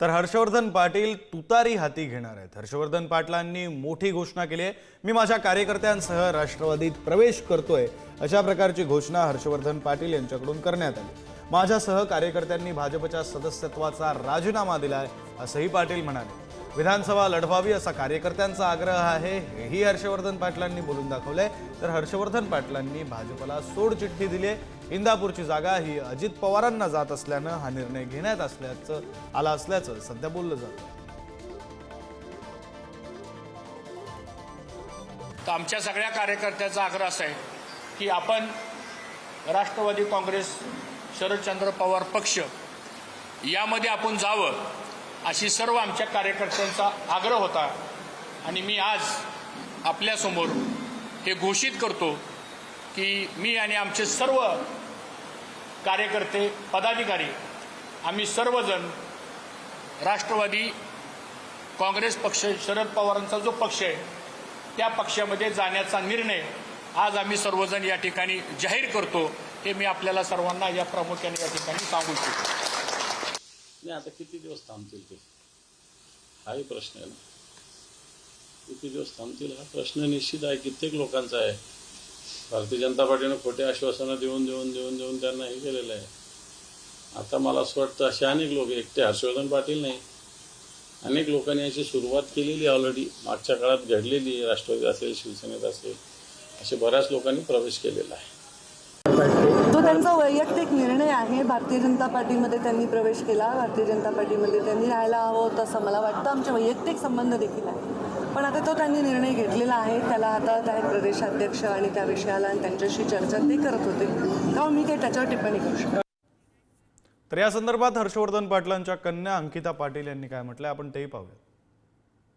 तर हर्षवर्धन पाटील तुतारी हाती घेणार आहेत. हर्षवर्धन पाटलांनी मोठी घोषणा केली आहे. मी माझ्या कार्यकर्त्यांसह राष्ट्रवादीत प्रवेश करतोय अशा प्रकारची घोषणा हर्षवर्धन पाटील यांच्याकडून करण्यात आली. माझ्यासह कार्यकर्त्यांनी भाजपच्या सदस्यत्वाचा राजीनामा दिलाय असंही पाटील म्हणाले. विधानसभा लढवावी असा कार्यकर्त्यांचा आग्रह आहे हेही हर्षवर्धन पाटलांनी बोलून दाखवलंय. तर हर्षवर्धन पाटलांनी भाजपला सोडचिठ्ठी दिली आहे इंदापूरची जागा ही अजित पवारांना जात असल्यानं हा निर्णय घेण्यात असल्याचं आला असल्याचं सध्या बोललं जातं तर आमच्या सगळ्या कार्यकर्त्याचा आग्रह असा आहे की आपण राष्ट्रवादी काँग्रेस शरदचंद्र पवार पक्ष यामध्ये आपण जावं अशी सर्व आमच्या कार्यकर्त्यांचा आग्रह होता. आणि मी आज आपल्यासमोर हे घोषित करतो की मी आणि आमचे सर्व कार्यकर्ते पदाधिकारी आम्ही सर्वजण राष्ट्रवादी काँग्रेस पक्ष शरद पवारांचा जो पक्ष आहे त्या पक्षामध्ये जाण्याचा निर्णय आज आम्ही सर्वजण या ठिकाणी जाहीर करतो हे मी आपल्याला सर्वांना या प्रामुख्याने या ठिकाणी सांगू इच्छितो. नाही आता किती दिवस थांबतील ते? हाही प्रश्न आहे ना. किती दिवस थांबतील हा प्रश्न निश्चित आहे कित्येक लोकांचा आहे. भारतीय जनता पार्टीनं खोटे आश्वासनं देऊन देऊन देऊन देऊन त्यांना हे केलेलं आहे. आता मला असं वाटतं असे अनेक लोक एकटे हर्षवर्धन पाटील नाही अनेक लोकांनी याची सुरुवात केलेली ऑलरेडी मागच्या काळात घडलेली आहे राष्ट्रवादी असेल शिवसेनेत असेल असे बऱ्याच लोकांनी प्रवेश केलेला आहे. तो त्यांचा वैयक्तिक निर्णय आहे भारतीय जनता पार्टीमध्ये त्यांनी प्रवेश केला भारतीय जनता पार्टीमध्ये त्यांनी राहायला हवं होतं असं मला वाटतं. आमचे वैयक्तिक संबंध देखील आहे पण आता तो त्यांनी निर्णय घेतलेला आहे. त्याला हातात आहेत प्रदेशाध्यक्ष आणि त्या विषयाला आणि त्यांच्याशी चर्चा ते करत होते. तेव्हा मी काही त्याच्यावर टिप्पणी करू शकतो तर या संदर्भात हर्षवर्धन पाटलांच्या कन्या अंकिता पाटील यांनी काय म्हटलंय? आपण तेही पाहूया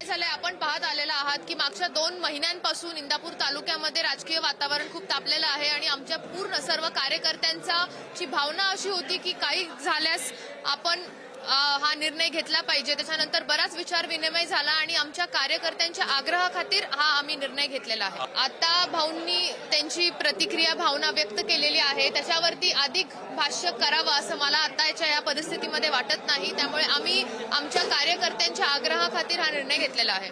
झालंय? आपण पाहत आलेला आहात की मागच्या दोन महिन्यांपासून इंदापूर तालुक्यामध्ये राजकीय वातावरण खूप तापलेलं आहे आणि आमच्या पूर्ण सर्व कार्यकर्त्यांचा ची भावना अशी होती की काही झाल्यास आपण हा निर्णय घेतला पाहिजे. त्याच्यानंतर बराच विचार विनिमय झाला आणि आमच्या कार्यकर्त्यांच्या आग्रहाखातीर हा आम्ही निर्णय घेतलेला आहे. आता भाऊंनी त्यांची प्रतिक्रिया भावना व्यक्त केलेली आहे. त्याच्यावरती अधिक भाष्य करावं असं मला आताच्या या परिस्थितीमध्ये वाटत नाही. त्यामुळे आम्ही आमच्या कार्यकर्त्यांच्या आग्रहाखातीर हा निर्णय घेतलेला आहे.